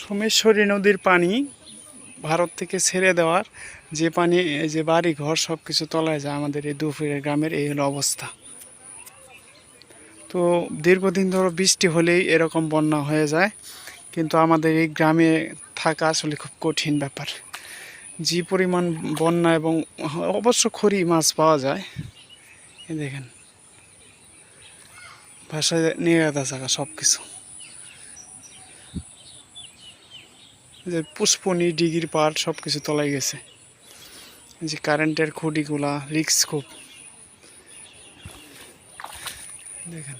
সোমেশ্বরী নদীর পানি ভারত থেকে ছেড়ে দেওয়ার যে পানি যে বাড়ি ঘর সব কিছু তলায় যায় আমাদের এই দুপুরের গ্রামের, এই হলো অবস্থা। তো দীর্ঘদিন ধরো বৃষ্টি হলেই এরকম বন্যা হয়ে যায়, কিন্তু আমাদের এই গ্রামে থাকা আসলে খুব কঠিন ব্যাপার। যে পরিমাণ বন্যা এবং অবশ্য খড়ি মাছ পাওয়া যায় দেখেন। ভাষায় নিয়ে গেছে সব কিছু যে পুষ্পনি ডিগির পাট সব কিছু তলাই গেছে যে কারেন্টের খুঁটিগুলা রিক্স খুব। দেখেন।